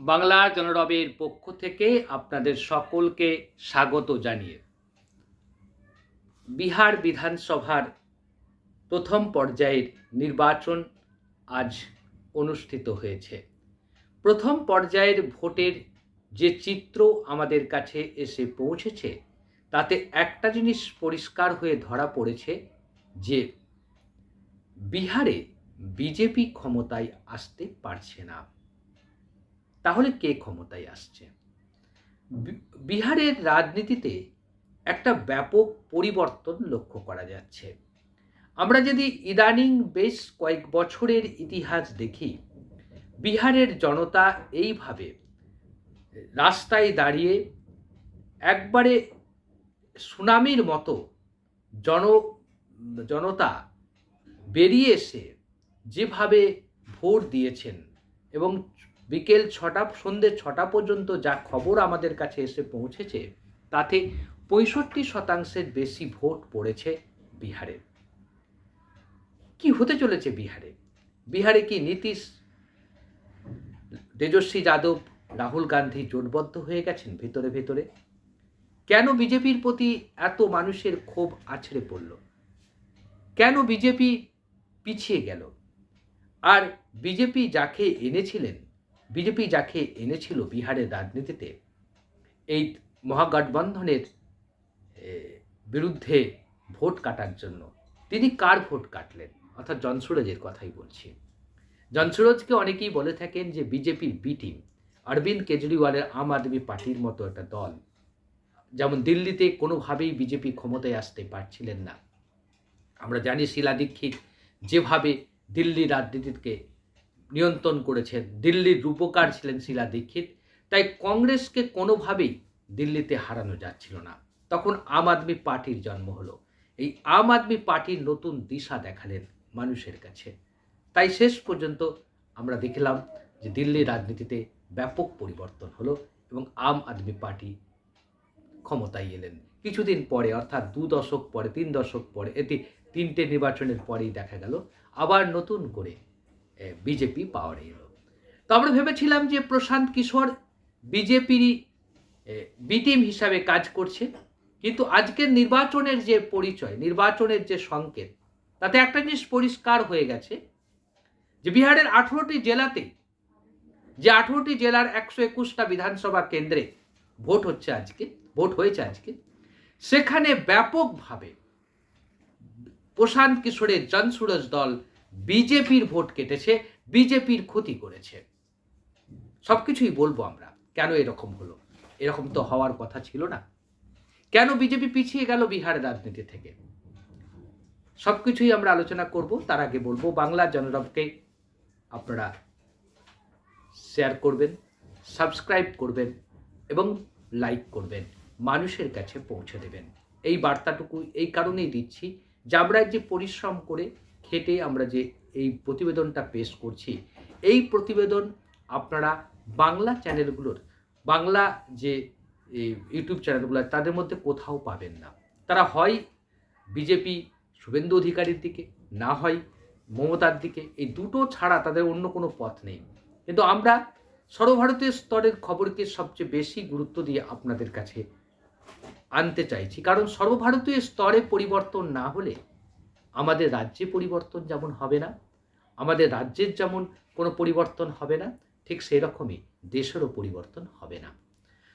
বাংলা জনরবের পক্ষ থেকে আপনাদের সকলকে স্বাগত জানিয়ে বিহার বিধানসভার প্রথম পর্যায়ের নির্বাচন আজ অনুষ্ঠিত হয়েছে। প্রথম পর্যায়ের ভোটের যে চিত্র আমাদের কাছে এসে পৌঁছেছে, তাতে একটা জিনিস পরিষ্কার হয়ে ধরা পড়েছে যে বিহারে বিজেপি ক্ষমতায় আসতে পারছে না। তাহলে কে ক্ষমতায় আসছে? বিহারের রাজনীতিতে একটা ব্যাপক পরিবর্তন লক্ষ্য করা যাচ্ছে। আমরা যদি ইদানিং বেশ কয়েক বছরের ইতিহাস দেখি, বিহারের জনতা এইভাবে রাস্তায় দাঁড়িয়ে একবারে সুনামির মতো জন, জনতা বেরিয়ে এসে যেভাবে ভোট দিয়েছেন এবং বিকেল ছটা সন্ধ্যে ছটা পর্যন্ত যা খবর আমাদের কাছে এসে পৌঁছেছে, তাতে পঁয়ষট্টি শতাংশের বেশি ভোট পড়েছে বিহারে। কি হতে চলেছে বিহারে? বিহারে কি নীতিশ, তেজস্বী যাদব, রাহুল গান্ধী জোটবদ্ধ হয়ে গেছেন ভেতরে ভেতরে? কেন বিজেপির প্রতি এত মানুষের ক্ষোভ আছড়ে পড়ল? কেন বিজেপি পিছিয়ে গেল? আর বিজেপি যাকে এনেছিলেন বিজেপি যাকে এনেছিল বিহারের রাজনীতিতে, এই মহাগঠবন্ধনের বিরুদ্ধে ভোট কাটার জন্য, তিনি কার ভোট কাটলেন? অর্থাৎ জনসুরজের কথাই বলছি। জনসুরজকে অনেকেই বলে থাকেন যে বিজেপির বি টিম অরবিন্দ কেজরিওয়ালের আম আদমি পার্টির মতো একটা দল, যেমন দিল্লিতে কোনোভাবেই বিজেপি ক্ষমতায় আসতে পারছিলেন না। আমরা জানি শিলা দীক্ষিত, যেভাবে দিল্লি রাজনীতিকে নিয়ন্ত্রণ করেছেন। দিল্লির রূপকার ছিলেন শিলা দীক্ষিত। তাই কংগ্রেসকে কোনোভাবেই দিল্লিতে হারানো যাচ্ছিল না। তখন আম আদমি পার্টির জন্ম হলো। এই আম আদমি পার্টির নতুন দিশা দেখালেন মানুষের কাছে। তাই শেষ পর্যন্ত আমরা দেখলাম যে দিল্লির রাজনীতিতে ব্যাপক পরিবর্তন হলো এবং আম আদমি পার্টি ক্ষমতায় এলেন। কিছুদিন পরে, অর্থাৎ দু দশক পরে, তিন দশক পরে, এটি তিনটে নির্বাচনের পরেই দেখা গেল। আবার নতুন করে বিজেপি পাওয়ারে এলো। তো আমরা ভেবেছিলাম যে প্রশান্ত কিশোর বিজেপিরই বি টিম হিসাবে কাজ করছে। কিন্তু আজকের নির্বাচনের যে পরিচয়, নির্বাচনের যে সংকেত, তাতে একটা জিনিস পরিষ্কার হয়ে গেছে যে বিহারের আঠেরোটি জেলাতে যে আঠেরোটি জেলার একশো একুশটা বিধানসভা কেন্দ্রে ভোট হচ্ছে আজকে, ভোট হয়েছে আজকে, সেখানে ব্যাপকভাবে প্রশান্ত কিশোরের জনসুরজ দল বিজেপির ভোট কেটেছে, বিজেপির ক্ষতি করেছে। সব কিছুই বলব আমরা, কেন এরকম হলো? এরকম তো হওয়ার কথা ছিল না। কেন বিজেপি পিছিয়ে গেল বিহারের রাজনীতি থেকে? সব কিছুই আমরা আলোচনা করব, তার আগে বলব, বাংলা জনরবকে আপনারা শেয়ার করবেন সাবস্ক্রাইব করবেন এবং লাইক করবেন, মানুষের কাছে পৌঁছে দেবেন। এই বার্তাটুকু এই কারণেই দিচ্ছি যে আমরা যে পরিশ্রম করে খেটে আমরা যে এই প্রতিবেদনটা পেশ করছি, এই প্রতিবেদন আপনারা বাংলা চ্যানেলগুলোর, বাংলা যে ইউটিউব চ্যানেলগুলো তাদের মধ্যে কোথাও পাবেন না। তারা হয় বিজেপি শুভেন্দু অধিকারীর দিকে, না হয় মমতার দিকে, এই দুটো ছাড়া তাদের অন্য কোনো পথ নেই। কিন্তু আমরা সর্বভারতীয় স্তরের খবরকে সবচেয়ে বেশি গুরুত্ব দিয়ে আপনাদের কাছে আনতে চাইছি, কারণ সর্বভারতীয় স্তরে পরিবর্তন না হলে আমাদের রাজ্যে পরিবর্তন যেমন হবে না, আমাদের রাজ্যের যেমন কোনো পরিবর্তন হবে না, ঠিক সেই রকমই দেশেরও পরিবর্তন হবে না।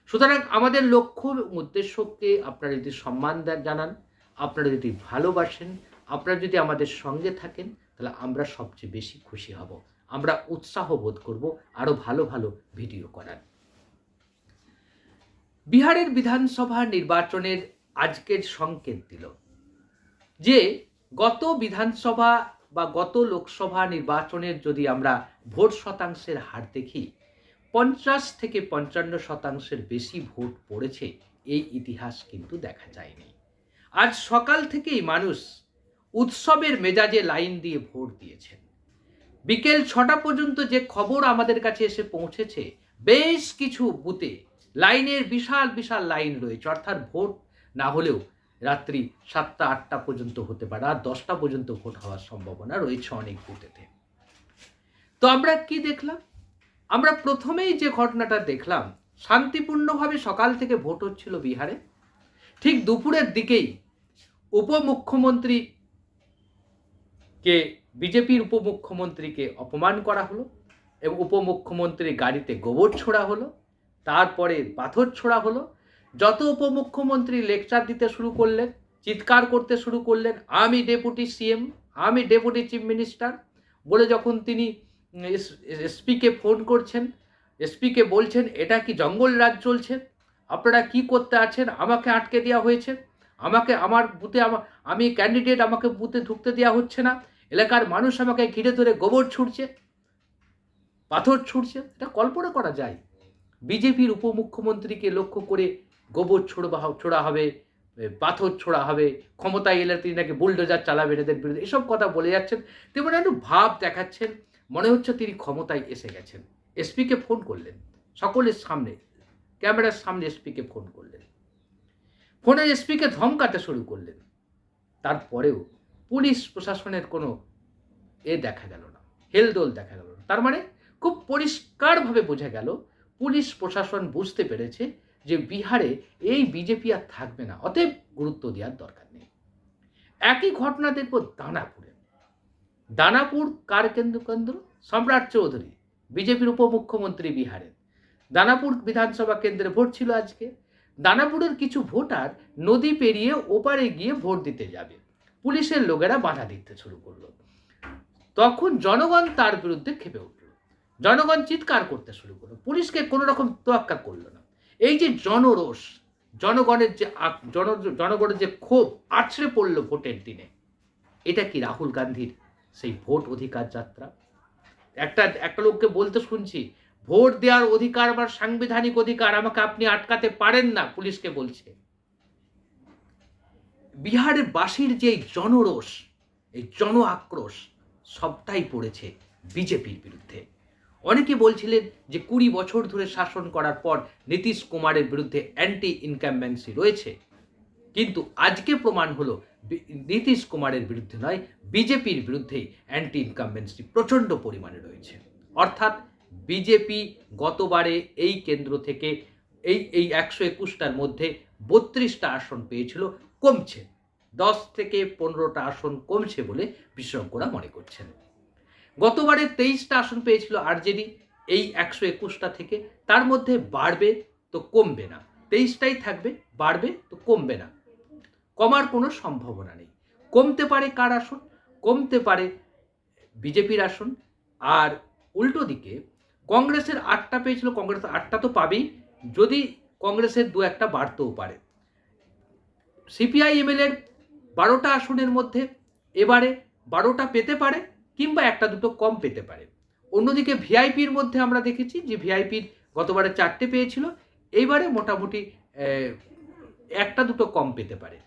সুতরাং আমাদের লক্ষ্য উদ্দেশ্যকে আপনারা যদি সম্মান জানান, আপনারা যদি ভালোবাসেন, আপনারা যদি আমাদের সঙ্গে থাকেন, তাহলে আমরা সবচেয়ে বেশি খুশি হব। আমরা উৎসাহ বোধ করব আরও ভালো ভালো ভিডিও করার। বিহারের বিধানসভা নির্বাচনের আজকের সংকেত দিল যে গত বিধানসভা বা গত লোকসভা নির্বাচনের যদি আমরা ভোট শতাংশের হার দেখি, পঞ্চাশ থেকে পঞ্চান্ন শতাংশের বেশি ভোট পড়েছে, এই ইতিহাস কিন্তু দেখা যায়নি। আজ সকাল থেকেই মানুষ উৎসবের মেজাজে লাইন দিয়ে ভোট দিয়েছেন। বিকেল ছটা পর্যন্ত যে খবর আমাদের কাছে এসে পৌঁছেছে, বেশ কিছু বুথে লাইনের বিশাল বিশাল লাইন রয়েছে, অর্থাৎ ভোট না হলেও রাত্রি সাতটা, আটটা পর্যন্ত হতে পারে আর দশটা পর্যন্ত ভোট হওয়ার সম্ভাবনা রয়েছে অনেক বুথেতে তো আমরা কি দেখলাম? আমরা প্রথমেই যে ঘটনাটা দেখলাম, শান্তিপূর্ণভাবে সকাল থেকে ভোট হচ্ছিল বিহারে। ঠিক দুপুরের দিকেই উপমুখ্যমন্ত্রী কে, বিজেপির উপমুখ্যমন্ত্রীকে অপমান করা হলো এবং উপমুখ্যমন্ত্রী গাড়িতে গোবর ছোড়া হলো, তারপরে পাথর ছোড়া হলো যত উপমুখ্যমন্ত্রী লেকচার দিতে শুরু করলেন, চিৎকার করতে শুরু করলেন, আমি ডেপুটি সিএম, আমি ডেপুটি চিফ মিনিস্টার, বলে যখন তিনি এসপিকে ফোন করছেন, এসপিকে বলছেন, এটা কি জঙ্গল রাজ চলছে? আপনারা কি করতে আছেন? আমাকে আটকে দেওয়া হয়েছে। আমাকে আমার বুথে আমা- আমি ক্যান্ডিডেট আমাকে বুথে ঢুকতে দেওয়া হচ্ছে না। এলাকার মানুষ আমাকে ঘিরে ধরে গোবর ছুটছে পাথর ছুটছে এটা কল্পনা করা যায়। বিজেপির উপমুখ্যমন্ত্রীকে লক্ষ্য করে গোবর ছোড়া ছোড়া হবে পাথর ছোড়া হবে, ক্ষমতায় এলে তিনি নাকি বুলডোজার চালাবেন এদের বিরুদ্ধে, এসব কথা বলে যাচ্ছেন। তেমন একটু ভাব দেখাচ্ছেন, মনে হচ্ছে তিনি ক্ষমতায় এসে গেছেন। এসপিকে ফোন করলেন, সকলের সামনে, ক্যামেরার সামনে এসপিকে ফোন করলেন। ফোনে এসপিকে ধমকাতে শুরু করলেন। তারপরেও পুলিশ প্রশাসনের কোনো এ দেখা গেল না, হেলদোল দেখা গেল না। তার মানে খুব পরিষ্কারভাবে বোঝা গেল, পুলিশ প্রশাসন বুঝতে পেরেছে যে বিহারে এই বিজেপি আর থাকবে না, অতএব গুরুত্ব দেওয়ার দরকার নেই। একই ঘটনা দেখব দানাপুরে। দানাপুর কার কেন্দ্র কেন্দ্র সম্রাট চৌধুরী, বিজেপির উপমুখ্যমন্ত্রী বিহারের দানাপুর বিধানসভা কেন্দ্রে ভোট ছিল আজকে। দানাপুরের কিছু ভোটার নদী পেরিয়ে ওপারে গিয়ে ভোট দিতে যাবে। পুলিশের লোকেরা বাধা দিতে শুরু করল। তখন জনগণ তার বিরুদ্ধে খেপে উঠল। জনগণ চিৎকার করতে শুরু করল। পুলিশকে কোনো রকম তোয়াক্কা করল না। এই যে জনরোষ, জনগণের যে জন, জনগণের যে ক্ষোভ আছড়ে পড়ল ভোটের দিনে, এটা কি রাহুল গান্ধীর সেই ভোট অধিকার যাত্রা? একটা একটা লোককে বলতে শুনছি, ভোট দেওয়ার অধিকার আমার সাংবিধানিক অধিকার আমাকে আপনি আটকাতে পারেন না, পুলিশকে বলছে। বিহারের বাসীর যে জনরোষ, এই জন আক্রোশ সবটাই পড়েছে বিজেপির বিরুদ্ধে। অনেকে বলছিলেন যে কুড়ি বছর ধরে শাসন করার পর নীতিশ কুমারের বিরুদ্ধে অ্যান্টি ইনকামবেন্সি রয়েছে। কিন্তু আজকে প্রমাণ হলো নীতিশ কুমারের বিরুদ্ধে নয়, বিজেপির বিরুদ্ধেই অ্যান্টি ইনকামবেন্সি প্রচণ্ড পরিমাণে রয়েছে। অর্থাৎ বিজেপি গতবারে এই কেন্দ্র থেকে এই এই একশো একুশটার মধ্যে বত্রিশটা আসন পেয়েছিল, কমছে। দশ থেকে পনেরোটা আসন কমছে বলে বিশেষজ্ঞরা মনে করছেন। গতবারে তেইশটা আসন পেয়েছিল আরজেডি, এই একশো একুশটা থেকে। তার মধ্যে বাড়বে তো কমবে না। তেইশটাই থাকবে, বাড়বে তো কমবে না। কমার কোনো সম্ভাবনা নেই। কমতে পারে কার আসন? কমতে পারে বিজেপির আসন। আর উল্টো দিকে, কংগ্রেসের আটটা পেয়েছিল, কংগ্রেস আটটা তো পাবেই। যদি কংগ্রেসের দু একটা বাড়তেও পারে। সিপিআইএমএল এর বারোটা আসনের মধ্যে এবারে বারোটা পেতে পারে। কিংবা একটা দুটো কম পেতে পারে। অন্যদিকে ভিআইপির মধ্যে আমরা দেখেছি যে ভিআইপির গতবারে চারটে পেয়েছিল, এইবারে মোটামুটি একটা দুটো কম পেতে পারে।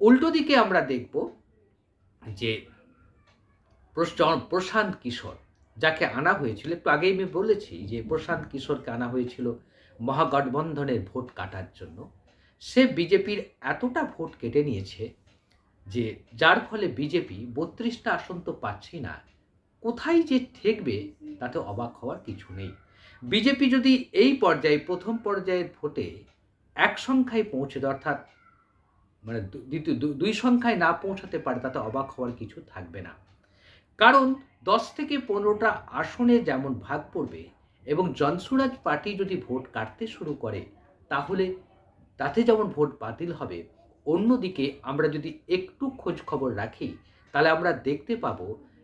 উল্টো দিকে আমরা দেখব যে প্রশ- প্রশান্ত কিশোর, যাকে আনা হয়েছিল, একটু আগেই আমি বলেছি যে প্রশান্ত কিশোরকে আনা হয়েছিল মহাগঠবন্ধনের ভোট কাটার জন্য। সে বিজেপির এতটা ভোট কেটে নিয়েছে যে যার ফলে বিজেপি বত্রিশটা আসন তো পাচ্ছেই না, কোথায় যে ঠেকবে তাতে অবাক হওয়ার কিছু নেই। বিজেপি যদি এই পর্যায়ে, প্রথম পর্যায়ের ভোটে এক সংখ্যায় পৌঁছে অর্থাৎ মানে দ্বিতীয় দুই সংখ্যায় না পৌঁছাতে পারে, তাতে অবাক হওয়ার কিছু থাকবে না। কারণ দশ থেকে পনেরোটা আসনে যেমন ভাগ পড়বে এবং জনসুরাজ পার্টি যদি ভোট কাটতে শুরু করে, তাহলে তাতে যেমন ভোট বাতিল হবে অন্যদিকে আমরা যদি একটু খোঁজ খবর রাখি, তাহলে আমরা দেখতে পাব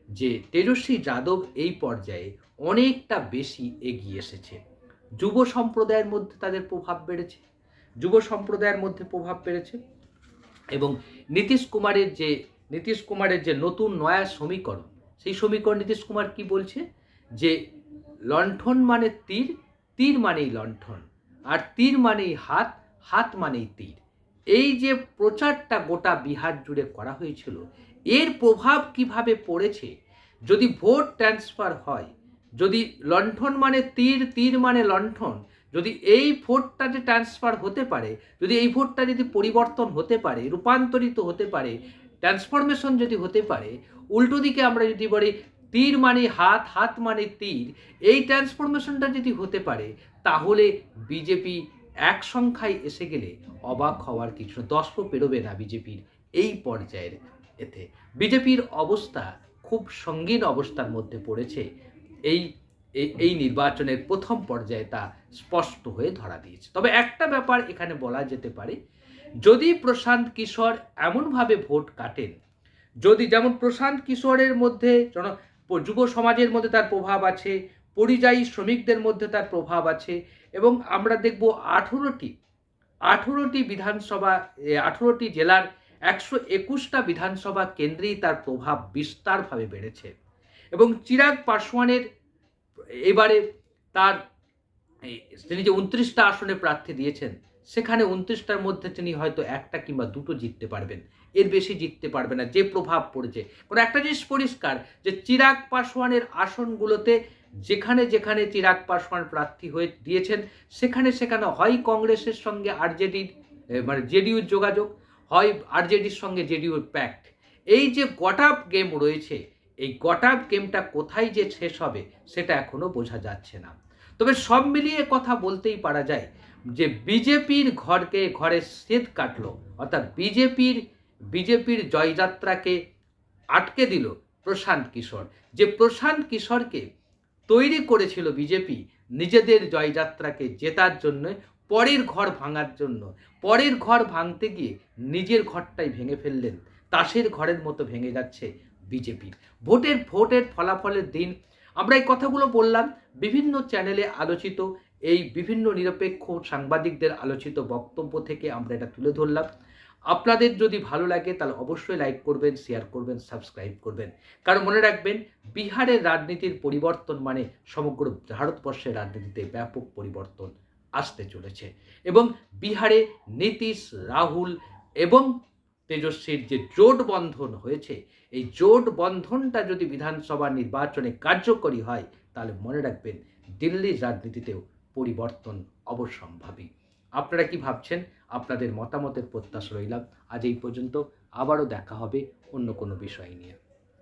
যে তেজস্বী যাদব এই পর্যায়ে অনেকটা বেশি এগিয়ে এসেছে। যুব সম্প্রদায়ের মধ্যে তাদের প্রভাব বেড়েছে। যুব সম্প্রদায়ের মধ্যে প্রভাব বেড়েছে এবং নীতিশ কুমারের যে, নীতিশ কুমারের যে নতুন নয়া সমীকরণ, সেই সমীকরণ নীতিশ কুমার কি বলছে? যে লণ্ঠন মানে তীর তীর মানেই লণ্ঠন, আর তীর মানেই হাত হাত মানেই তীর। এই যে প্রচারটা গোটা বিহার জুড়ে করা হয়েছিল, এর প্রভাব কীভাবে পড়েছে? যদি ভোট ট্রান্সফার হয়, যদি লণ্ঠন মানে তীর তীর মানে লণ্ঠন, যদি এই ভোটটা যে ট্রান্সফার হতে পারে, যদি এই ভোটটা যদি পরিবর্তন হতে পারে, রূপান্তরিত হতে পারে, ট্রান্সফরমেশন যদি হতে পারে, উল্টো দিকে আমরা যদি বলি তীর মানে হাত হাত মানে তীর, এই ট্রান্সফরমেশনটা যদি হতে পারে, তাহলে বিজেপি এক সংখ্যায় এসে গেলে অবাক হওয়ার কিছু না। দশও পেরোবে না বিজেপির এই পর্যায়ের এতে বিজেপির অবস্থা খুব সঙ্গীন অবস্থার মধ্যে পড়েছে এই এই- নির্বাচনের প্রথম পর্যায়ে তা স্পষ্ট হয়ে ধরা দিয়েছে তবে একটা ব্যাপার এখানে বলা যেতে পারে, যদি প্রশান্ত কিশোর এমনভাবে ভোট কাটেন, যদি যেমন প্রশান্ত কিশোরের মধ্যে যুব সমাজের মধ্যে তার প্রভাব আছে পরিযায়ী শ্রমিকদের মধ্যে তার প্রভাব আছে এবং আমরা দেখব আঠেরোটি আঠেরোটি বিধানসভা আঠেরোটি জেলার একশো একুশটা বিধানসভা কেন্দ্রেই তার প্রভাব বিস্তারভাবে বেড়েছে। এবং চিরাগ পাসওয়ানের এবারে তার তিনি যে উনত্রিশটা আসনে প্রার্থী দিয়েছেন, সেখানে উনত্রিশটার মধ্যে তিনি হয়তো একটা কিংবা দুটো জিততে পারবেন। এর বেশি জিততে পারবে না, যে প্রভাব পড়েছে। কোনো একটা জিনিস পরিষ্কার যে চিরাগ পাসওয়ানের আসনগুলোতে যেখানে যেখানে চিরাগ পাসওয়ান প্রার্থী হয়ে দিয়েছেন, সেখানে সেখানে হয় কংগ্রেসের সঙ্গে আরজেডির মানে জেডিইউর যোগাযোগ, হয় আরজেডির সঙ্গে জেডিউর প্যাক্ট এই যে গটাপ গেম রয়েছে, এই গটাপ গেমটা কোথায় যে শেষ হবে, সেটা এখনও বোঝা যাচ্ছে না। তবে সব মিলিয়ে কথা বলতেই পারা যায় যে বিজেপির ঘরকে ঘরে সেদ কাটলো, অর্থাৎ বিজেপির বিজেপির জয়যাত্রাকে আটকে দিল প্রশান্ত কিশোর। যে প্রশান্ত কিশোরকে তৈরি করেছিল বিজেপি নিজেদের জয়যাত্রাকে জেতার জন্য, পরের ঘর ভাঙার জন্য, পরের ঘর ভাঙতে গিয়ে নিজের ঘরটাই ভেঙে ফেললেন, তাসের ঘরের মতো ভেঙে যাচ্ছে বিজেপির ভোটের ভোটের ফলাফলের দিন, আমরা এই কথাগুলো বললাম, বিভিন্ন চ্যানেলে আলোচিত, এই বিভিন্ন নিরপেক্ষ সাংবাদিকদের আলোচিত বক্তব্য থেকে আমরা এটা তুলে ধরলাম। আপনাদের যদি ভালো লাগে, তাহলে অবশ্যই লাইক করবেন শেয়ার করবেন সাবস্ক্রাইব করবেন। কারণ মনে রাখবেন, বিহারের রাজনীতির পরিবর্তন মানে সমগ্র ভারতবর্ষের রাজনীতিতে ব্যাপক পরিবর্তন আসতে চলেছে। এবং বিহারে নীতিশ, রাহুল এবং তেজস্বীর যে জোট বন্ধন হয়েছে, এই জোট বন্ধনটা যদি বিধানসভা নির্বাচনে কার্যকরী হয়, তাহলে মনে রাখবেন, দিল্লির রাজনীতিতেও পরিবর্তন অবশ্যম্ভাবী। আপনারা কি ভাবছেন? আপনাদের মতামতের প্রত্যাশা রইলাম। আজ এই পর্যন্ত আবারও দেখা হবে অন্য কোনো বিষয় নিয়ে।